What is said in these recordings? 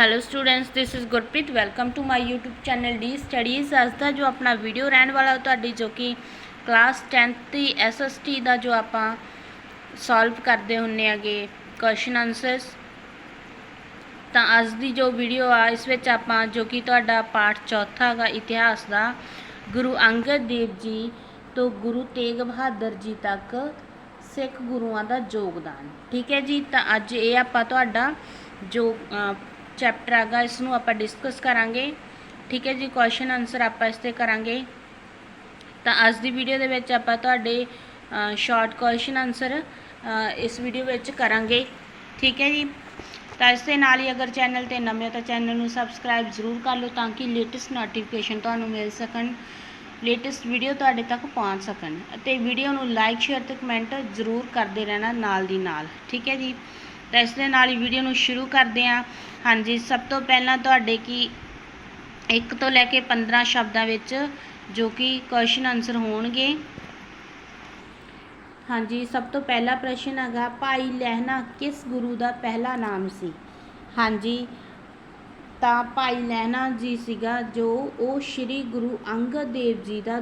Hello students this is Gurpreet welcome to my YouTube channel D Studies ਅੱਜ ਦਾ ਜੋ ਆਪਣਾ ਵੀਡੀਓ ਰਹਿਣ ਵਾਲਾ ਤੁਹਾਡੀ ਜੋ ਕਿ ਕਲਾਸ 10th ਦੀ SST ਦਾ ਜੋ ਆਪਾਂ ਸੋਲਵ ਕਰਦੇ ਹੁੰਨੇ ਆਗੇ ਕੁਐਸਚਨ ਆਨਸਰਸ ਤਾਂ ਅੱਜ ਦੀ ਜੋ ਵੀਡੀਓ ਆ, ਇਸ ਵਿੱਚ ਆਪਾਂ ਜੋ ਕਿ ਤੁਹਾਡਾ ਪਾਠ ਚੌਥਾ ਹੈਗਾ, ਇਤਿਹਾਸ ਦਾ, ਗੁਰੂ ਅੰਗਦ ਦੇਵ ਜੀ ਤੋਂ ਗੁਰੂ ਤੇਗ ਬਹਾਦਰ ਜੀ ਤੱਕ ਸਿੱਖ ਗੁਰੂਆਂ ਦਾ ਯੋਗਦਾਨ। ਠੀਕ ਹੈ ਜੀ? ਤਾਂ ਅੱਜ ਇਹ ਆਪਾਂ ਤੁਹਾਡਾ ਜੋ ਚੈਪਟਰ ਹੈਗਾ ਇਸ ਨੂੰ ਆਪਾਂ ਡਿਸਕਸ ਕਰਾਂਗੇ। ਠੀਕ ਹੈ ਜੀ ਕੁਐਸਚਨ ਆਨਸਰ ਆਪਾਂ ਇਸ ਤੇ ਕਰਾਂਗੇ। ਤਾਂ ਅੱਜ ਦੀ ਵੀਡੀਓ ਦੇ ਵਿੱਚ ਆਪਾਂ ਤੁਹਾਡੇ ਸ਼ਾਰਟ ਕੁਐਸਚਨ ਆਨਸਰ ਇਸ ਵੀਡੀਓ ਵਿੱਚ ਕਰਾਂਗੇ। ਠੀਕ ਹੈ ਜੀ? ਤਾਂ ਇਸ ਦੇ ਨਾਲ ਹੀ ਅਗਰ ਚੈਨਲ ਤੇ ਨਵੇਂ ਹੋ ਤਾਂ ਚੈਨਲ ਨੂੰ ਸਬਸਕ੍ਰਾਈਬ ਜ਼ਰੂਰ ਕਰ ਲਓ ਤਾਂ ਕਿ ਲੇਟੈਸਟ ਨੋਟੀਫਿਕੇਸ਼ਨ ਤੁਹਾਨੂੰ ਮਿਲ ਸਕਣ ਲੇਟੈਸਟ ਵੀਡੀਓ ਤੁਹਾਡੇ ਤੱਕ ਪਹੁੰਚ ਸਕਣ। ਅਤੇ ਵੀਡੀਓ ਨੂੰ ਲਾਈਕ ਸ਼ੇਅਰ ਤੇ ਕਮੈਂਟ ਜ਼ਰੂਰ ਕਰਦੇ ਰਹਿਣਾ ਨਾਲ ਦੀ ਨਾਲ। ਠੀਕ ਹੈ ਜੀ? ਤਾਂ ਇਸ ਦੇ ਨਾਲ ਹੀ ਵੀਡੀਓ ਨੂੰ ਸ਼ੁਰੂ ਕਰਦੇ ਹਾਂ। ਹਾਂਜੀ, ਸਭ ਤੋਂ ਪਹਿਲਾਂ ਤੁਹਾਡੇ ਕੀ 1 ਤੋਂ ਲੈ ਕੇ 15 ਸ਼ਬਦਾਂ ਵਿੱਚ ਜੋ ਕਿ ਕੁਐਸਚਨ ਆਨਸਰ ਹੋਣਗੇ। ਹਾਂਜੀ, ਸਭ ਤੋਂ ਪਹਿਲਾ ਪ੍ਰਸ਼ਨ ਹੈਗਾ, ਭਾਈ ਲਹਿਣਾ ਕਿਸ ਗੁਰੂ ਦਾ ਪਹਿਲਾ ਨਾਮ ਸੀ? ਹਾਂਜੀ, ਤਾਂ ਭਾਈ ਲਹਿਣਾ ਜੀ ਸੀਗਾ ਜੋ ਉਹ ਸ੍ਰੀ ਗੁਰੂ ਅੰਗਦ ਦੇਵ ਜੀ ਦਾ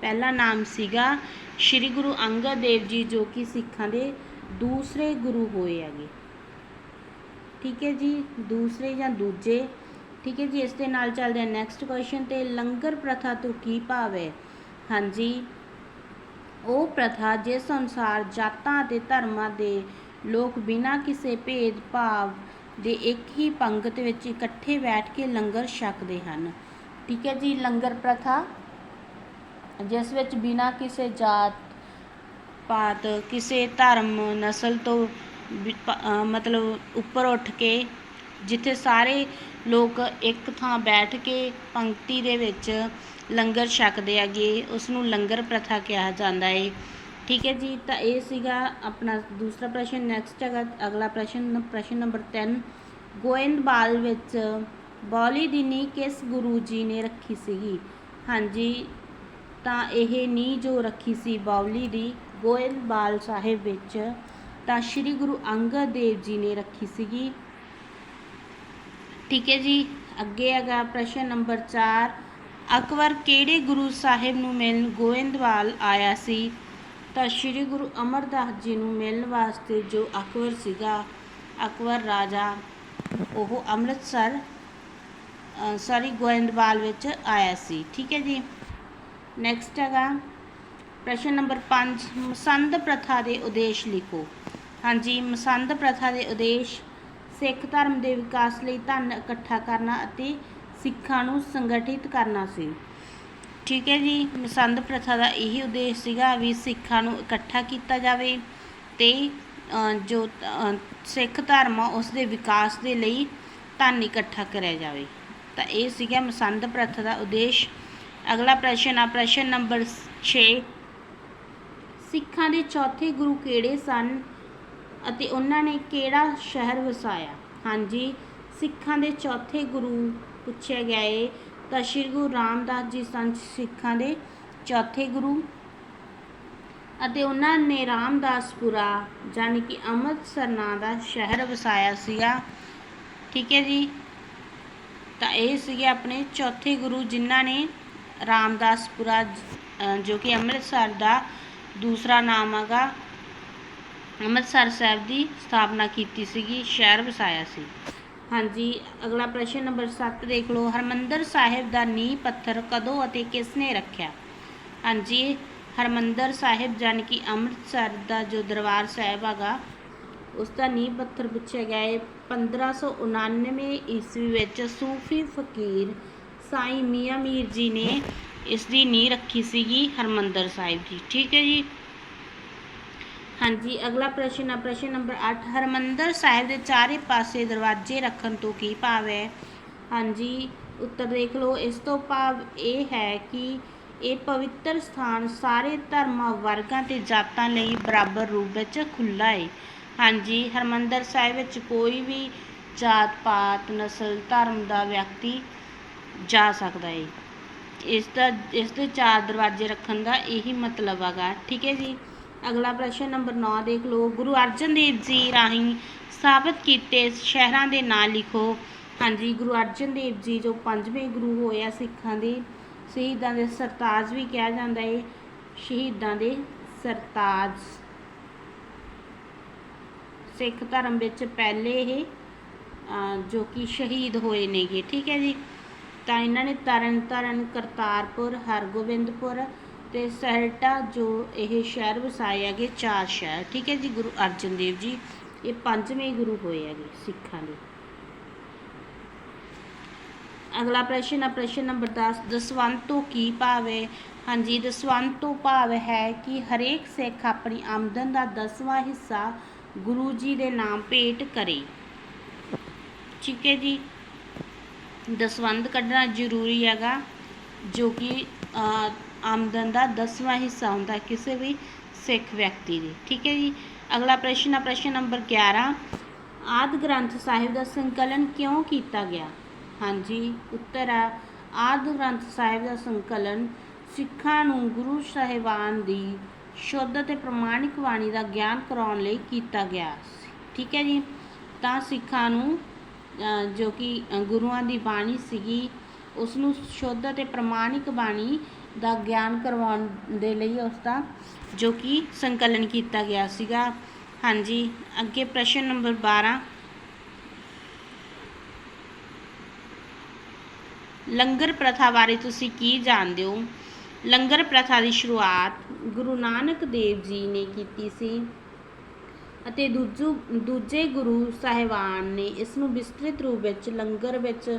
ਪਹਿਲਾ ਨਾਮ ਸੀਗਾ। ਸ੍ਰੀ ਗੁਰੂ ਅੰਗਦ ਦੇਵ ਜੀ ਜੋ ਕਿ ਸਿੱਖਾਂ ਦੇ ਦੂਸਰੇ ਗੁਰੂ ਹੋਏ ਹੈਗੇ। ਠੀਕ ਹੈ ਜੀ, ਦੂਸਰੇ ਜਾਂ ਦੂਜੇ। ਠੀਕ ਹੈ ਜੀ, ਇਸ ਦੇ ਨਾਲ ਚੱਲਦੇ ਹਾਂ ਨੈਕਸਟ ਕੁਐਸਚਨ ਤੇ, ਲੰਗਰ ਪ੍ਰਥਾ ਤੋਂ ਕੀ ਭਾਵ ਹੈ? ਹਾਂਜੀ, ਉਹ ਪ੍ਰਥਾ ਜਿਸ ਅਨੁਸਾਰ ਜਾਤਾਂ ਅਤੇ ਧਰਮਾਂ ਦੇ ਲੋਕ ਬਿਨਾਂ ਕਿਸੇ ਭੇਦ ਭਾਵ ਦੇ ਇੱਕ ਹੀ ਪੰਗਤ ਵਿੱਚ ਇਕੱਠੇ ਬੈਠ ਕੇ ਲੰਗਰ ਛਕਦੇ ਹਨ। ਠੀਕ ਹੈ ਜੀ, ਲੰਗਰ ਪ੍ਰਥਾ ਜਿਸ ਵਿੱਚ ਬਿਨਾਂ ਕਿਸੇ ਜਾਤ ਪਾਤ ਕਿਸੇ ਧਰਮ ਨਸਲ ਤੋਂ ਮਤਲਬ ਉੱਪਰ ਉੱਠ ਕੇ, ਜਿੱਥੇ ਸਾਰੇ ਲੋਕ ਇੱਕ ਥਾਂ ਬੈਠ ਕੇ ਪੰਕਤੀ ਦੇ ਵਿੱਚ ਲੰਗਰ ਛਕਦੇ ਹੈਗੇ ਉਸ ਨੂੰ ਲੰਗਰ ਪ੍ਰਥਾ ਕਿਹਾ ਜਾਂਦਾ ਹੈ ਠੀਕ ਹੈ ਜੀ, ਤਾਂ ਇਹ ਸੀਗਾ ਆਪਣਾ ਦੂਸਰਾ ਪ੍ਰਸ਼ਨ ਨੈਕਸਟ ਹੈਗਾ ਅਗਲਾ ਪ੍ਰਸ਼ਨ ਪ੍ਰਸ਼ਨ ਨੰਬਰ 10 ਗੋਇੰਦਵਾਲ ਵਿੱਚ ਬੌਲੀ ਦੀ ਨੀਂਹ ਕਿਸ ਗੁਰੂ ਜੀ ਨੇ ਰੱਖੀ ਸੀਗੀ? ਹਾਂਜੀ, ਤਾਂ ਇਹ ਨੀਂਹ ਜੋ ਰੱਖੀ ਸੀ ਬੌਲੀ ਦੀ ਗੋਇੰਦਵਾਲ ਸਾਹਿਬ ਵਿੱਚ ਤਾਂ ਸ੍ਰੀ ਗੁਰੂ ਅੰਗਦ ਦੇਵ ਜੀ ਨੇ ਰੱਖੀ ਸੀਗੀ। ਠੀਕ ਹੈ ਜੀ, ਅੱਗੇ ਹੈਗਾ ਪ੍ਰਸ਼ਨ ਨੰਬਰ 4 ਅਕਬਰ ਕਿਹੜੇ ਗੁਰੂ ਸਾਹਿਬ ਨੂੰ ਮਿਲਣ ਗੋਇੰਦਵਾਲ ਆਇਆ ਸੀ? ਤਾਂ ਸ੍ਰੀ ਗੁਰੂ ਅਮਰਦਾਸ ਜੀ ਨੂੰ ਮਿਲਣ ਵਾਸਤੇ ਜੋ ਅਕਬਰ ਸੀਗਾ, ਅਕਬਰ ਰਾਜਾ, ਉਹ ਅੰਮ੍ਰਿਤਸਰ ਸੌਰੀ ਗੋਇੰਦਵਾਲ ਵਿੱਚ ਆਇਆ ਸੀ। ਠੀਕ ਹੈ ਜੀ। ਨੈਕਸਟ ਹੈਗਾ ਪ੍ਰਸ਼ਨ ਨੰਬਰ 5 ਮਸੰਦ ਪ੍ਰਥਾ ਦੇ ਉਦੇਸ਼ ਲਿਖੋ। ਹਾਂਜੀ, ਮਸੰਦ ਪ੍ਰਥਾ ਦੇ ਉਦੇਸ਼, ਸਿੱਖ ਧਰਮ ਦੇ ਵਿਕਾਸ ਲਈ ਧਨ ਇਕੱਠਾ ਕਰਨਾ ਅਤੇ ਸਿੱਖਾਂ ਨੂੰ ਸੰਗਠਿਤ ਕਰਨਾ ਸੀ। ਠੀਕ ਹੈ ਜੀ, ਮਸੰਦ ਪ੍ਰਥਾ ਦਾ ਇਹੀ ਉਦੇਸ਼ ਸੀਗਾ ਵੀ ਸਿੱਖਾਂ ਨੂੰ ਇਕੱਠਾ ਕੀਤਾ ਜਾਵੇ ਤੇ ਜੋ ਸਿੱਖ ਧਰਮ ਆ, ਉਸ ਦੇ ਵਿਕਾਸ ਦੇ ਲਈ ਧਨ ਇਕੱਠਾ ਕਰਿਆ ਜਾਵੇ। ਤਾਂ ਇਹ ਸੀਗਾ ਮਸੰਦ ਪ੍ਰਥਾ ਦਾ ਉਦੇਸ਼। ਅਗਲਾ ਪ੍ਰਸ਼ਨ ਆ, ਪ੍ਰਸ਼ਨ ਨੰਬਰ 6 ਸਿੱਖਾਂ ਦੇ ਚੌਥੇ ਗੁਰੂ ਕਿਹੜੇ ਸਨ ਅਤੇ ਉਹਨਾਂ ਨੇ ਕਿਹੜਾ ਸ਼ਹਿਰ ਵਸਾਇਆ? ਹਾਂਜੀ, ਸਿੱਖਾਂ ਦੇ ਚੌਥੇ ਗੁਰੂ ਪੁੱਛਿਆ ਗਿਆ ਏ ਤਾਂ ਸ਼੍ਰੀ ਗੁਰੂ ਰਾਮਦਾਸ ਜੀ ਸਨ ਸਿੱਖਾਂ ਦੇ ਚੌਥੇ ਗੁਰੂ ਅਤੇ ਉਹਨਾਂ ਨੇ ਰਾਮਦਾਸਪੁਰਾ ਯਾਨੀ ਕਿ ਅੰਮ੍ਰਿਤਸਰ ਨਾਂ ਦਾ ਸ਼ਹਿਰ ਵਸਾਇਆ ਸੀਗਾ। ਠੀਕ ਹੈ ਜੀ? ਤਾਂ ਇਹ ਸੀਗੇ ਆਪਣੇ ਚੌਥੇ ਗੁਰੂ ਜਿਨ੍ਹਾਂ ਨੇ ਰਾਮਦਾਸਪੁਰਾ ਜੋ ਕਿ ਅੰਮ੍ਰਿਤਸਰ ਦਾ ਦੂਸਰਾ ਨਾਮ ਹੈਗਾ ਅੰਮ੍ਰਿਤਸਰ ਸਾਹਿਬ ਦੀ ਸਥਾਪਨਾ ਕੀਤੀ ਸੀਗੀ, ਸ਼ਹਿਰ ਵਸਾਇਆ ਸੀ। ਹਾਂਜੀ, ਅਗਲਾ ਪ੍ਰਸ਼ਨ ਨੰਬਰ 7 ਦੇਖ ਲਓ। ਹਰਮੰਦਰ ਸਾਹਿਬ ਦਾ ਨੀਂਹ ਪੱਥਰ ਕਦੋਂ ਅਤੇ ਕਿਸ ਨੇ ਰੱਖਿਆ? ਹਾਂਜੀ, ਹਰਮੰਦਰ ਸਾਹਿਬ ਜਾਨ ਕਿ ਅੰਮ੍ਰਿਤਸਰ ਦਾ ਜੋ ਦਰਬਾਰ ਸਾਹਿਬ ਹੈਗਾ, ਉਸ ਦਾ ਨੀਂਹ ਪੱਥਰ ਪੁੱਛਿਆ ਗਿਆ ਹੈ। 1599 ਈਸਵੀ ਵਿੱਚ ਸੂਫੀ ਫਕੀਰ ਸਾਈ ਮੀਆਂ ਮੀਰ ਜੀ ਨੇ ਇਸ ਦੀ ਨੀਂਹ ਰੱਖੀ ਸੀਗੀ ਹਰਮੰਦਰ ਸਾਹਿਬ ਦੀ ਠੀਕ ਹੈ ਜੀ? ਹਾਂਜੀ, ਅਗਲਾ ਪ੍ਰਸ਼ਨ ਹੈ ਪ੍ਰਸ਼ਨ ਨੰਬਰ 8 ਹਰਮੰਦਰ ਸਾਹਿਬ ਦੇ ਚਾਰੇ ਪਾਸੇ ਦਰਵਾਜ਼ੇ ਰੱਖਣ ਤੋਂ ਕੀ ਭਾਵ ਹੈ? ਹਾਂਜੀ, ਉੱਤਰ ਦੇਖ ਲਓ। ਇਸ ਤੋਂ ਭਾਵ ਇਹ ਹੈ ਕਿ ਇਹ ਪਵਿੱਤਰ ਸਥਾਨ ਸਾਰੇ ਧਰਮਾਂ ਵਰਗਾਂ ਤੇ ਜਾਤਾਂ ਲਈ ਬਰਾਬਰ ਰੂਪ ਵਿੱਚ ਖੁੱਲ੍ਹਾ ਹੈ ਹਾਂਜੀ, ਹਰਮੰਦਰ ਸਾਹਿਬ ਵਿੱਚ ਕੋਈ ਵੀ ਜਾਤ ਪਾਤ ਨਸਲ, ਧਰਮ ਦਾ ਵਿਅਕਤੀ ਜਾ ਸਕਦਾ ਹੈ ਇਸ ਦਾ, ਇਸ ਦੇ ਚਾਰ ਦਰਵਾਜ਼ੇ ਰੱਖਣ ਦਾ ਇਹੀ ਮਤਲਬ ਹੈਗਾ। ਠੀਕ ਹੈ ਜੀ? ਅਗਲਾ ਪ੍ਰਸ਼ਨ ਨੰਬਰ 9 ਦੇਖ ਲਓ। ਗੁਰੂ ਅਰਜਨ ਦੇਵ ਜੀ ਰਾਹੀਂ ਸਥਾਪਿਤ ਕੀਤੇ ਸ਼ਹਿਰਾਂ ਦੇ ਨਾਂ ਲਿਖੋ। ਹਾਂਜੀ, ਗੁਰੂ ਅਰਜਨ ਦੇਵ ਜੀ ਜੋ ਪੰਜਵੇਂ ਗੁਰੂ ਹੋਏ ਆ ਸਿੱਖਾਂ ਦੇ, ਸ਼ਹੀਦਾਂ ਦੇ ਸਰਤਾਜ ਵੀ ਕਿਹਾ ਜਾਂਦਾ ਹੈ ਸ਼ਹੀਦਾਂ ਦੇ ਸਰਤਾਜ। ਸਿੱਖ ਧਰਮ ਵਿੱਚ ਪਹਿਲੇ ਇਹ ਜੋ ਕਿ ਸ਼ਹੀਦ ਹੋਏ ਨੇਗੇ। ਠੀਕ ਹੈ ਜੀ? ਤਾਂ ਇਹਨਾਂ ਨੇ ਤਰਨ ਤਾਰਨ ਕਰਤਾਰਪੁਰ, ਹਰਗੋਬਿੰਦਪੁਰ ਤੇ ਸਹਰਟਾ ਜੋ ਇਹ ਸ਼ਹਿਰ ਵਸਾਏ ਹੈਗੇ, ਚਾਰ ਸ਼ਹਿਰ। ਠੀਕ ਹੈ ਜੀ, ਗੁਰੂ ਅਰਜਨ ਦੇਵ ਜੀ, ਇਹ ਪੰਜਵੇਂ ਗੁਰੂ ਹੋਏ ਹੈਗੇ ਸਿੱਖਾਂ ਦੇ। ਅਗਲਾ ਪ੍ਰਸ਼ਨ ਹੈ ਪ੍ਰਸ਼ਨ ਨੰਬਰ 10 ਦਸਵੰਤ ਤੋਂ ਕੀ ਭਾਵ ਹੈ? ਹਾਂਜੀ, ਦਸਵੰਤ ਤੋਂ ਭਾਵ ਹੈ ਕਿ ਹਰੇਕ ਸਿੱਖ ਆਪਣੀ ਆਮਦਨ ਦਾ ਦਸਵਾਂ ਹਿੱਸਾ ਗੁਰੂ ਜੀ ਦੇ ਨਾਮ ਭੇਟ ਕਰੇ। ਠੀਕ ਹੈ ਜੀ। ਦਸਵੰਧ ਕੱਢਣਾ ਜ਼ਰੂਰੀ ਹੈਗਾ, ਜੋ ਕਿ ਆਮਦਨ ਦਾ ਦਸਵਾਂ ਹਿੱਸਾ ਹੁੰਦਾ ਕਿਸੇ ਵੀ ਸਿੱਖ ਵਿਅਕਤੀ ਦੀ। ਠੀਕ ਹੈ ਜੀ? ਅਗਲਾ ਪ੍ਰਸ਼ਨ ਹੈ ਪ੍ਰਸ਼ਨ ਨੰਬਰ 11 ਆਦਿ ਗ੍ਰੰਥ ਸਾਹਿਬ ਦਾ ਸੰਕਲਨ ਕਿਉਂ ਕੀਤਾ ਗਿਆ? ਹਾਂਜੀ, ਉੱਤਰ ਹੈ ਆਦਿ ਗ੍ਰੰਥ ਸਾਹਿਬ ਦਾ ਸੰਕਲਨ ਸਿੱਖਾਂ ਨੂੰ ਗੁਰੂ ਸਾਹਿਬਾਨ ਦੀ ਸ਼ੁੱਧ ਅਤੇ ਪ੍ਰਮਾਣਿਕ ਬਾਣੀ ਦਾ ਗਿਆਨ ਕਰਾਉਣ ਲਈ ਕੀਤਾ ਗਿਆ ਠੀਕ ਹੈ ਜੀ? ਤਾਂ ਸਿੱਖਾਂ ਨੂੰ ਜੋ ਕਿ ਗੁਰੂਆਂ ਦੀ ਬਾਣੀ ਸੀਗੀ ਉਸ ਨੂੰ ਸ਼ੁੱਧ ਅਤੇ ਪ੍ਰਮਾਣਿਕ ਬਾਣੀ ਦਾ ਗਿਆਨ ਕਰਵਾਉਣ ਦੇ ਲਈ ਉਸ ਦਾ ਜੋ ਕਿ ਸੰਕਲਨ ਕੀਤਾ ਗਿਆ ਸੀਗਾ। ਹਾਂਜੀ, ਅੱਗੇ ਪ੍ਰਸ਼ਨ ਨੰਬਰ 12 ਲੰਗਰ ਪ੍ਰਥਾ ਬਾਰੇ ਤੁਸੀਂ ਕੀ ਜਾਣਦੇ ਹੋ? ਲੰਗਰ ਪ੍ਰਥਾ ਦੀ ਸ਼ੁਰੂਆਤ ਗੁਰੂ ਨਾਨਕ ਦੇਵ ਜੀ ਨੇ ਕੀਤੀ ਸੀ। ਅਤੇ ਦੂਜੂ ਦੂਜੇ ਗੁਰੂ ਸਾਹਿਬਾਨ ਨੇ ਇਸ ਨੂੰ ਵਿਸਤ੍ਰਿਤ ਰੂਪ ਵਿੱਚ ਲੰਗਰ ਵਿੱਚ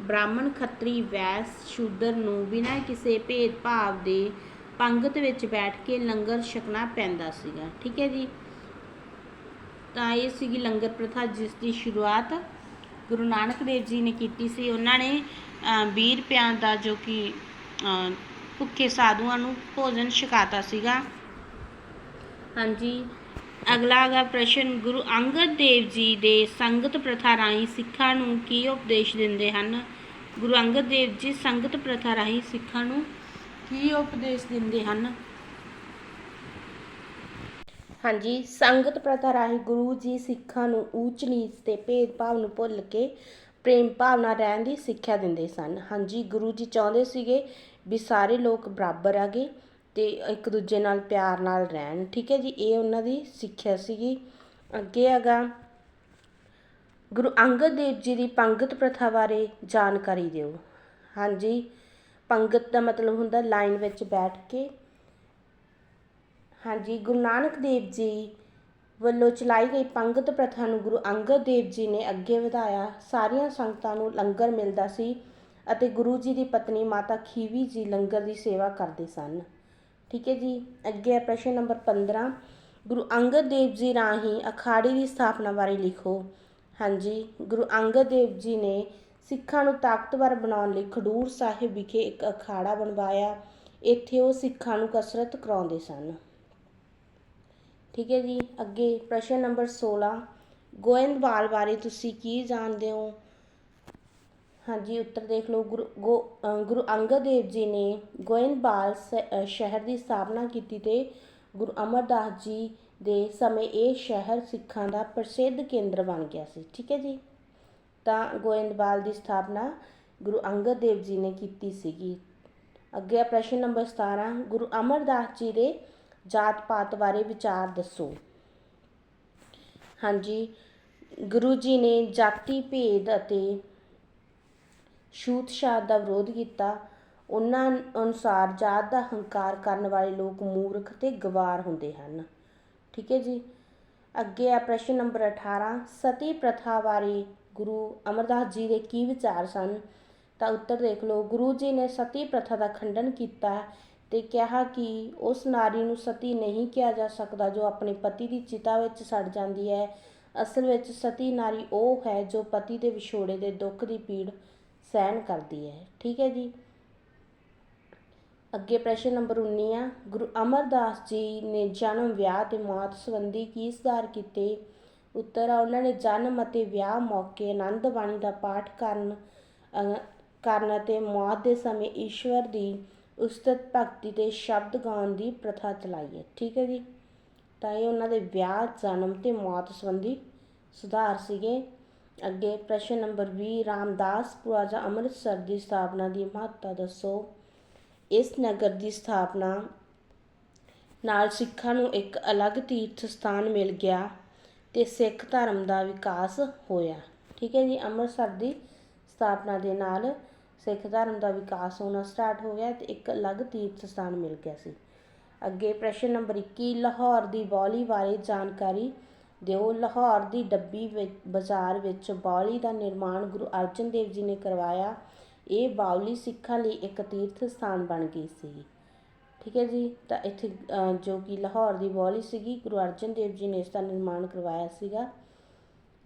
ਬ੍ਰਾਹਮਣ ਖੱਤਰੀ ਵੈਸ ਸ਼ੂਦਰ ਨੂੰ ਬਿਨਾਂ ਕਿਸੇ ਭੇਦਭਾਵ ਦੇ ਪੰਗਤ ਵਿੱਚ ਬੈਠ ਕੇ ਲੰਗਰ ਛਕਣਾ ਪੈਂਦਾ ਸੀਗਾ। ਠੀਕ ਹੈ ਜੀ? ਤਾਂ ਇਹ ਸੀਗੀ ਲੰਗਰ ਪ੍ਰਥਾ ਜਿਸ ਦੀ ਸ਼ੁਰੂਆਤ ਗੁਰੂ ਨਾਨਕ ਦੇਵ ਜੀ ਨੇ ਕੀਤੀ ਸੀ। ਉਹਨਾਂ ਨੇ ਅ, 20 ਰੁਪਿਆਂ ਦਾ ਜੋ ਕਿ ਅ, ਭੁੱਖੇ ਸਾਧੂਆਂ ਨੂੰ ਭੋਜਨ ਛਕਾਤਾ ਸੀਗਾ। ਹਾਂਜੀ। ਅਗਲਾ ਹੈਗਾ ਪ੍ਰਸ਼ਨ, ਗੁਰੂ ਅੰਗਦ ਦੇਵ ਜੀ ਦੇ ਸੰਗਤ ਪ੍ਰਥਾ ਰਾਹੀਂ ਸਿੱਖਾਂ ਨੂੰ ਕੀ ਉਪਦੇਸ਼ ਦਿੰਦੇ ਹਨ? ਗੁਰੂ ਅੰਗਦ ਦੇਵ ਜੀ ਸੰਗਤ ਪ੍ਰਥਾ ਰਾਹੀਂ ਸਿੱਖਾਂ ਨੂੰ ਕੀ ਉਪਦੇਸ਼ ਦਿੰਦੇ ਹਨ? ਹਾਂਜੀ, ਸੰਗਤ ਪ੍ਰਥਾ ਰਾਹੀਂ ਗੁਰੂ ਜੀ ਸਿੱਖਾਂ ਨੂੰ ਊਚ ਨੀਚ ਤੇ ਭੇਦਭਾਵ ਨੂੰ ਭੁੱਲ ਕੇ ਪ੍ਰੇਮ ਭਾਵਨਾ ਰਹਿਣ ਦੀ ਸਿੱਖਿਆ ਦਿੰਦੇ ਸਨ। ਹਾਂਜੀ, ਗੁਰੂ ਜੀ ਚਾਹੁੰਦੇ ਸੀਗੇ ਵੀ ਸਾਰੇ ਲੋਕ ਬਰਾਬਰ ਆਗੇ ਅਤੇ ਇੱਕ ਦੂਜੇ ਨਾਲ ਪਿਆਰ ਨਾਲ ਰਹਿਣ। ਠੀਕ ਹੈ ਜੀ, ਇਹ ਉਹਨਾਂ ਦੀ ਸਿੱਖਿਆ ਸੀਗੀ। ਅੱਗੇ ਹੈਗਾ, ਗੁਰੂ ਅੰਗਦ ਦੇਵ ਜੀ ਦੀ ਪੰਗਤ ਪ੍ਰਥਾ ਬਾਰੇ ਜਾਣਕਾਰੀ ਦਿਓ। ਹਾਂਜੀ, ਪੰਗਤ ਦਾ ਮਤਲਬ ਹੁੰਦਾ ਲਾਈਨ ਵਿੱਚ ਬੈਠ ਕੇ। ਹਾਂਜੀ, ਗੁਰੂ ਨਾਨਕ ਦੇਵ ਜੀ ਵੱਲੋਂ ਚਲਾਈ ਗਈ ਪੰਗਤ ਪ੍ਰਥਾ ਨੂੰ ਗੁਰੂ ਅੰਗਦ ਦੇਵ ਜੀ ਨੇ ਅੱਗੇ ਵਧਾਇਆ। ਸਾਰੀਆਂ ਸੰਗਤਾਂ ਨੂੰ ਲੰਗਰ ਮਿਲਦਾ ਸੀ ਅਤੇ ਗੁਰੂ ਜੀ ਦੀ ਪਤਨੀ ਮਾਤਾ ਖੀਵੀ ਜੀ ਲੰਗਰ ਦੀ ਸੇਵਾ ਕਰਦੇ ਸਨ। ਠੀਕ ਹੈ ਜੀ, ਅੱਗੇ ਹੈ ਪ੍ਰਸ਼ਨ ਨੰਬਰ 15 ਗੁਰੂ ਅੰਗਦ ਦੇਵ ਜੀ ਰਾਹੀਂ ਅਖਾੜੀ ਦੀ ਸਥਾਪਨਾ ਬਾਰੇ ਲਿਖੋ। ਹਾਂਜੀ, ਗੁਰੂ ਅੰਗਦ ਦੇਵ ਜੀ ਨੇ ਸਿੱਖਾਂ ਨੂੰ ਤਾਕਤਵਰ ਬਣਾਉਣ ਲਈ ਖਡੂਰ ਸਾਹਿਬ ਵਿਖੇ ਇੱਕ ਅਖਾੜਾ ਬਣਵਾਇਆ। ਇੱਥੇ ਉਹ ਸਿੱਖਾਂ ਨੂੰ ਕਸਰਤ ਕਰਾਉਂਦੇ ਸਨ। ਠੀਕ ਹੈ ਜੀ, ਅੱਗੇ ਪ੍ਰਸ਼ਨ ਨੰਬਰ 16 ਗੋਇੰਦਵਾਲ ਬਾਰੇ ਤੁਸੀਂ ਕੀ ਜਾਣਦੇ ਹੋ? ਹਾਂਜੀ, ਉੱਤਰ ਦੇਖ ਲਓ। ਗੁਰੂ ਗੋ ਗੁਰੂ ਅੰਗਦ ਦੇਵ ਜੀ ਨੇ ਗੋਇੰਦਵਾਲ ਸ- ਸ਼ਹਿਰ ਦੀ ਸਥਾਪਨਾ ਕੀਤੀ ਤੇ ਗੁਰੂ ਅਮਰਦਾਸ ਜੀ ਦੇ ਸਮੇਂ ਇਹ ਸ਼ਹਿਰ ਸਿੱਖਾਂ ਦਾ ਪ੍ਰਸਿੱਧ ਕੇਂਦਰ ਬਣ ਗਿਆ ਸੀ। ਠੀਕ ਹੈ ਜੀ? ਤਾਂ ਗੋਇੰਦਵਾਲ ਦੀ ਸਥਾਪਨਾ ਗੁਰੂ ਅੰਗਦ ਦੇਵ ਜੀ ਨੇ ਕੀਤੀ ਸੀਗੀ। ਅੱਗੇ ਪ੍ਰਸ਼ਨ ਨੰਬਰ 17 ਗੁਰੂ ਅਮਰਦਾਸ ਜੀ ਦੇ ਜਾਤ ਪਾਤ ਬਾਰੇ ਵਿਚਾਰ ਦੱਸੋ। ਹਾਂਜੀ, ਗੁਰੂ ਜੀ ਨੇ ਜਾਤੀ ਭੇਦ ਅਤੇ ਛੂਤ ਛਾਤ ਦਾ ਵਿਰੋਧ ਕੀਤਾ। ਉਹਨਾਂ ਅਨੁਸਾਰ ਜਾਤ ਦਾ ਹੰਕਾਰ ਕਰਨ ਵਾਲੇ ਲੋਕ ਮੂਰਖ ਤੇ ਗਵਾਰ ਹੁੰਦੇ ਹਨ। ਠੀਕ ਹੈ ਜੀ। ਅੱਗੇ ਆ ਪ੍ਰਸ਼ਨ ਨੰਬਰ 18 ਸਤੀ ਪ੍ਰਥਾ ਬਾਰੇ ਗੁਰੂ ਅਮਰਦਾਸ ਜੀ ਦੇ ਕੀ ਵਿਚਾਰ ਸਨ? ਤਾਂ ਉੱਤਰ ਦੇਖ ਲਓ, ਗੁਰੂ ਜੀ ਨੇ ਸਤੀ ਪ੍ਰਥਾ ਦਾ ਖੰਡਨ ਕੀਤਾ ਤੇ ਕਿਹਾ ਕਿ ਉਸ ਨਾਰੀ ਨੂੰ ਸਤੀ ਨਹੀਂ ਕਿਹਾ ਜਾ ਸਕਦਾ ਜੋ ਆਪਣੇ ਪਤੀ ਦੀ ਚਿਤਾ ਵਿੱਚ ਸੜ ਜਾਂਦੀ ਹੈ। ਅਸਲ ਵਿੱਚ ਸਤੀ ਨਾਰੀ ਉਹ ਹੈ ਜੋ ਪਤੀ ਦੇ ਵਿਛੋੜੇ ਦੇ ਦੁੱਖ ਦੀ ਪੀੜ ਸਹਿਣ ਕਰਦੀ ਹੈ। ਠੀਕ ਹੈ ਜੀ। ਅੱਗੇ ਪ੍ਰਸ਼ਨ ਨੰਬਰ 19 ਆ। ਗੁਰੂ ਅਮਰਦਾਸ ਜੀ ਨੇ ਜਨਮ ਵਿਆਹ ਤੇ ਮੌਤ ਸੰਬੰਧੀ ਕੀ ਸੁਧਾਰ ਕੀਤੇ? ਉੱਤਰ ਆ, ਉਹਨਾਂ ਨੇ ਜਨਮ ਅਤੇ ਵਿਆਹ ਮੌਕੇ ਆਨੰਦ ਬਾਣੀ ਦਾ ਪਾਠ ਕਰਨ ਕਰਨ ਅਤੇ ਮੌਤ ਦੇ ਸਮੇਂ ਈਸ਼ਵਰ ਦੀ ਉਸਤਤ ਭਗਤੀ ਤੇ ਸ਼ਬਦ ਗਾਉਣ ਦੀ ਪ੍ਰਥਾ ਚਲਾਈ ਹੈ। ਠੀਕ ਹੈ ਜੀ। ਤਾਂ ਇਹ ਉਹਨਾਂ ਦੇ ਵਿਆਹ, ਜਨਮ ਤੇ ਮੌਤ ਸੰਬੰਧੀ ਸੁਧਾਰ ਸੀਗੇ। ਅੱਗੇ ਪ੍ਰਸ਼ਨ ਨੰਬਰ 20 ਰਾਮਦਾਸਪੁਰਾ ਜਾਂ ਅੰਮ੍ਰਿਤਸਰ ਦੀ ਸਥਾਪਨਾ ਦੀ ਮਹੱਤਤਾ ਦੱਸੋ। ਇਸ ਨਗਰ ਦੀ ਸਥਾਪਨਾ ਨਾਲ ਸਿੱਖਾਂ ਨੂੰ ਇੱਕ ਅਲੱਗ ਤੀਰਥ ਸਥਾਨ ਮਿਲ ਗਿਆ ਤੇ ਸਿੱਖ ਧਰਮ ਦਾ ਵਿਕਾਸ ਹੋਇਆ। ਠੀਕ ਹੈ ਜੀ, ਅੰਮ੍ਰਿਤਸਰ ਦੀ ਸਥਾਪਨਾ ਦੇ ਨਾਲ ਸਿੱਖ ਧਰਮ ਦਾ ਵਿਕਾਸ ਹੋਣਾ ਸਟਾਰਟ ਹੋ ਗਿਆ ਤੇ ਇੱਕ ਅਲੱਗ ਤੀਰਥ ਸਥਾਨ ਮਿਲ ਗਿਆ ਸੀ। ਅੱਗੇ ਪ੍ਰਸ਼ਨ ਨੰਬਰ 21 ਲਾਹੌਰ ਦੀ ਬੌਲੀ ਬਾਰੇ ਜਾਣਕਾਰੀ ਦਿਓ। ਲਾਹੌਰ ਦੀ ਡੱਬੀ ਵਿੱਚ, ਬਾਜ਼ਾਰ ਵਿੱਚ ਬਾਉਲੀ ਦਾ ਨਿਰਮਾਣ ਗੁਰੂ ਅਰਜਨ ਦੇਵ ਜੀ ਨੇ ਕਰਵਾਇਆ। ਇਹ ਬਾਉਲੀ ਸਿੱਖਾਂ ਲਈ ਇੱਕ ਤੀਰਥ ਸਥਾਨ ਬਣ ਗਈ ਸੀ। ਠੀਕ ਹੈ ਜੀ? ਤਾਂ ਇੱਥੇ ਜੋ ਕਿ ਲਾਹੌਰ ਦੀ ਬਾਉਲੀ ਸੀਗੀ, ਗੁਰੂ ਅਰਜਨ ਦੇਵ ਜੀ ਨੇ ਇਸ ਦਾ ਨਿਰਮਾਣ ਕਰਵਾਇਆ ਸੀਗਾ।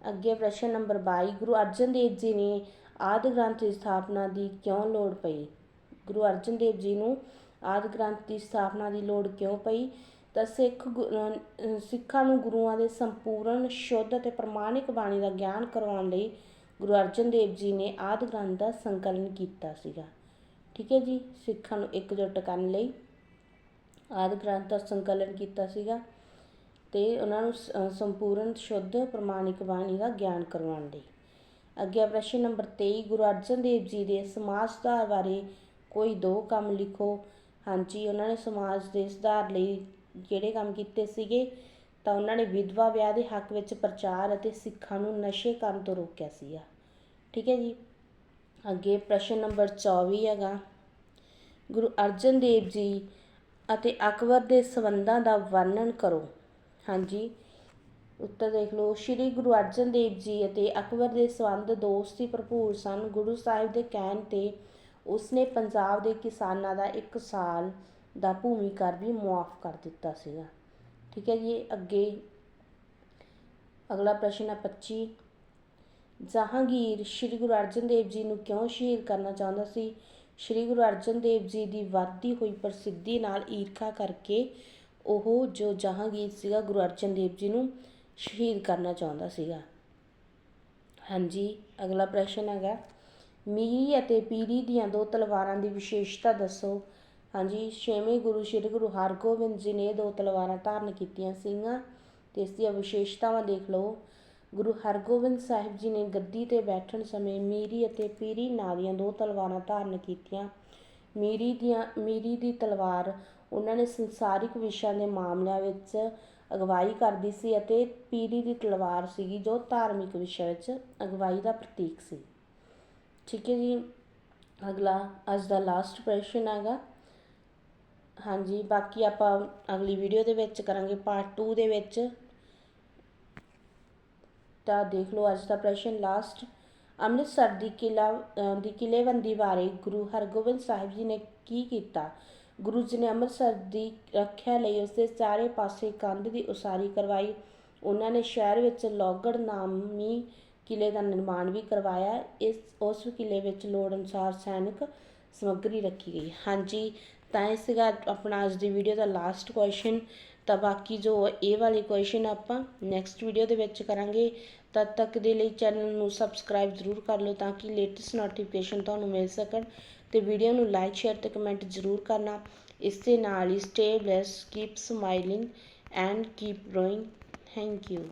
ਅੱਗੇ ਪ੍ਰਸ਼ਨ ਨੰਬਰ 22 ਗੁਰੂ ਅਰਜਨ ਦੇਵ ਜੀ ਨੇ ਆਦਿ ਗ੍ਰੰਥ ਦੀ ਸਥਾਪਨਾ ਦੀ ਕਿਉਂ ਲੋੜ ਪਈ? ਗੁਰੂ ਅਰਜਨ ਦੇਵ ਜੀ ਨੂੰ ਆਦਿ ਗ੍ਰੰਥ ਦੀ ਸਥਾਪਨਾ ਦੀ ਲੋੜ ਕਿਉਂ ਪਈ? ਤਾਂ ਸਿੱਖ ਗੁ- ਸਿੱਖਾਂ ਨੂੰ ਗੁਰੂਆਂ ਦੇ ਸੰਪੂਰਨ, ਸ਼ੁੱਧ ਅਤੇ ਪ੍ਰਮਾਣਿਕ ਬਾਣੀ ਦਾ ਗਿਆਨ ਕਰਵਾਉਣ ਲਈ ਗੁਰੂ ਅਰਜਨ ਦੇਵ ਜੀ ਨੇ ਆਦਿ ਗ੍ਰੰਥ ਦਾ ਸੰਕਲਨ ਕੀਤਾ ਸੀਗਾ। ਠੀਕ ਹੈ ਜੀ? ਸਿੱਖਾਂ ਨੂੰ ਇਕਜੁੱਟ ਕਰਨ ਲਈ ਆਦਿ ਗ੍ਰੰਥ ਦਾ ਸੰਕਲਨ ਕੀਤਾ ਸੀਗਾ ਤੇ ਉਹਨਾਂ ਨੂੰ ਸੰਪੂਰਨ, ਸ਼ੁੱਧ, ਪ੍ਰਮਾਣਿਕ ਬਾਣੀ ਦਾ ਗਿਆਨ ਕਰਵਾਉਣ ਲਈ। ਅੱਗੇ ਪ੍ਰਸ਼ਨ ਨੰਬਰ 23 ਗੁਰੂ ਅਰਜਨ ਦੇਵ ਜੀ ਦੇ ਸਮਾਜ ਸੁਧਾਰ ਬਾਰੇ ਕੋਈ ਦੋ ਕੰਮ ਲਿਖੋ। ਹਾਂਜੀ, ਉਹਨਾਂ ਨੇ ਸਮਾਜ ਦੇ ਸੁਧਾਰ ਲਈ ਕਿਹੜੇ ਕੰਮ ਕੀਤੇ ਸੀਗੇ, ਤਾਂ ਉਹਨਾਂ ਨੇ ਵਿਧਵਾ ਵਿਆਹ ਦੇ ਹੱਕ ਵਿੱਚ ਪ੍ਰਚਾਰ ਅਤੇ ਸਿੱਖਾਂ ਨੂੰ ਨਸ਼ੇ ਕਰਨ ਤੋਂ ਰੋਕਿਆ ਸੀਗਾ। ਠੀਕ ਹੈ ਜੀ? ਅੱਗੇ ਪ੍ਰਸ਼ਨ ਨੰਬਰ 24 ਹੈਗਾ। ਗੁਰੂ ਅਰਜਨ ਦੇਵ ਜੀ ਅਤੇ ਅਕਬਰ ਦੇ ਸਬੰਧਾਂ ਦਾ ਵਰਣਨ ਕਰੋ। ਹਾਂਜੀ। ਉੱਤਰ ਦੇਖ ਲਓ। ਸ਼੍ਰੀ ਗੁਰੂ ਅਰਜਨ ਦੇਵ ਜੀ ਅਤੇ ਅਕਬਰ ਦੇ ਸਬੰਧ ਦੋਸਤੀ ਭਰਪੂਰ ਸਨ। ਗੁਰੂ ਸਾਹਿਬ ਦੇ ਕਹਿਣ ਤੇ ਉਸਨੇ ਪੰਜਾਬ ਦੇ ਕਿਸਾਨਾਂ ਦਾ ਇੱਕ ਸਾਲ ਦਾ ਭੂਮੀ ਕਰ ਵੀ ਮੁਆਫ ਕਰ ਦਿੱਤਾ ਸੀਗਾ। ਠੀਕ ਹੈ ਜੀ ਅੱਗੇ ਅਗਲਾ ਪ੍ਰਸ਼ਨ ਹੈ 25 ਜਹਾਂਗੀਰ ਸ਼੍ਰੀ ਗੁਰੂ ਅਰਜਨ ਦੇਵ ਜੀ ਨੂੰ ਕਿਉਂ ਸ਼ਹੀਦ ਕਰਨਾ ਚਾਹੁੰਦਾ ਸੀ? ਸ਼੍ਰੀ ਗੁਰੂ ਅਰਜਨ ਦੇਵ ਜੀ ਦੀ ਵੱਧਦੀ ਹੋਈ ਪ੍ਰਸਿੱਧੀ ਨਾਲ ਈਰਖਾ ਕਰਕੇ ਉਹ ਜੋ ਜਹਾਂਗੀਰ ਸੀਗਾ, ਗੁਰੂ ਅਰਜਨ ਦੇਵ ਜੀ ਨੂੰ ਸ਼ਹੀਦ ਕਰਨਾ ਚਾਹੁੰਦਾ ਸੀਗਾ। ਹਾਂਜੀ, ਅਗਲਾ ਪ੍ਰਸ਼ਨ ਹੈਗਾ ਮੀਰੀ ਅਤੇ ਪੀਰੀ ਦੀਆਂ ਦੋ ਤਲਵਾਰਾਂ ਦੀ ਵਿਸ਼ੇਸ਼ਤਾ ਦੱਸੋ। ਹਾਂਜੀ, ਛੇਵੇਂ ਗੁਰੂ, ਸ਼੍ਰੀ ਗੁਰੂ ਹਰਗੋਬਿੰਦ ਜੀ ਨੇ ਦੋ ਤਲਵਾਰਾਂ ਧਾਰਨ ਕੀਤੀਆਂ ਸੀਗੀਆਂ ਤੇ ਇਸ ਦੀਆਂ ਵਿਸ਼ੇਸ਼ਤਾਵਾਂ ਦੇਖ ਲਓ। ਗੁਰੂ ਹਰਗੋਬਿੰਦ ਸਾਹਿਬ ਜੀ ਨੇ ਗੱਦੀ ਤੇ ਬੈਠਣ ਸਮੇਂ ਮੀਰੀ ਅਤੇ ਪੀਰੀ ਨਾਂ ਦੀਆਂ ਦੋ ਤਲਵਾਰਾਂ ਧਾਰਨ ਕੀਤੀਆਂ। ਮੀਰੀ ਦੀਆਂ, ਮੀਰੀ ਦੀ ਤਲਵਾਰ ਉਹਨਾਂ ਨੇ ਸੰਸਾਰਿਕ ਵਿਸ਼ਿਆਂ ਦੇ ਮਾਮਲਿਆਂ ਵਿੱਚ ਅਗਵਾਈ ਕਰਦੀ ਸੀ ਅਤੇ ਪੀਰੀ ਦੀ ਤਲਵਾਰ ਸੀਗੀ ਜੋ ਧਾਰਮਿਕ ਵਿਸ਼ਿਆਂ ਵਿੱਚ ਅਗਵਾਈ ਦਾ ਪ੍ਰਤੀਕ ਸੀ। ਠੀਕ ਹੈ ਜੀ, ਅਗਲਾ, ਅੱਜ ਦਾ ਲਾਸਟ ਪ੍ਰਸ਼ਨ ਹੈਗਾ। ਹਾਂਜੀ, ਬਾਕੀ ਆਪਾਂ ਅਗਲੀ ਵੀਡੀਓ ਦੇ ਵਿੱਚ ਕਰਾਂਗੇ ਪਾਰਟ 2 ਦੇ ਵਿੱਚ। ਤਾਂ ਦੇਖ ਲਓ ਅੱਜ ਦਾ ਪ੍ਰਸ਼ਨ ਲਾਸਟ ਅੰਮ੍ਰਿਤਸਰ ਦੀ ਕਿਲਾ ਦੀ ਕਿਲੇਬੰਦੀ ਬਾਰੇ ਗੁਰੂ ਹਰਗੋਬਿੰਦ ਸਾਹਿਬ ਜੀ ਨੇ ਕੀ ਕੀਤਾ? ਗੁਰੂ ਜੀ ਨੇ ਅੰਮ੍ਰਿਤਸਰ ਦੀ ਰੱਖਿਆ ਲਈ ਉਸਦੇ ਚਾਰੇ ਪਾਸੇ ਕੰਧ ਦੀ ਉਸਾਰੀ ਕਰਵਾਈ। ਉਹਨਾਂ ਨੇ ਸ਼ਹਿਰ ਵਿੱਚ ਲੋਗੜ ਨਾਮੀ ਕਿਲੇ ਦਾ ਨਿਰਮਾਣ ਵੀ ਕਰਵਾਇਆ। ਇਸ, ਉਸ ਕਿਲੇ ਵਿੱਚ ਲੋੜ ਅਨੁਸਾਰ ਸੈਨਿਕ ਸਮੱਗਰੀ ਰੱਖੀ ਗਈ। ਹਾਂਜੀ ਤਾਂ ਇਹ ਸੀਗਾ ਆਪਣਾ ਅੱਜ ਦੀ ਵੀਡੀਓ ਦਾ ਲਾਸਟ ਕੁਐਸਚਨ ਤਾਂ ਬਾਕੀ ਜੋ ਇਹ ਵਾਲੇ ਕੁਐਸਚਨ ਆਪਾਂ ਨੈਕਸਟ ਵੀਡੀਓ ਦੇ ਵਿੱਚ ਕਰਾਂਗੇ। ਤਦ ਤੱਕ ਦੇ ਲਈ ਚੈਨਲ ਨੂੰ ਸਬਸਕ੍ਰਾਈਬ ਜ਼ਰੂਰ ਕਰ ਲਓ ਤਾਂ ਕਿ ਲੇਟੈਸਟ ਨੋਟੀਫਿਕੇਸ਼ਨ ਤੁਹਾਨੂੰ ਮਿਲ ਸਕਣ। ਤੇ ਵੀਡੀਓ ਨੂੰ ਲਾਈਕ ਸ਼ੇਅਰ ਤੇ ਕਮੈਂਟ ਜ਼ਰੂਰ ਕਰਨਾ। ਇਸ ਦੇ ਨਾਲ ਹੀ stay bless keep smiling and keep growing thank you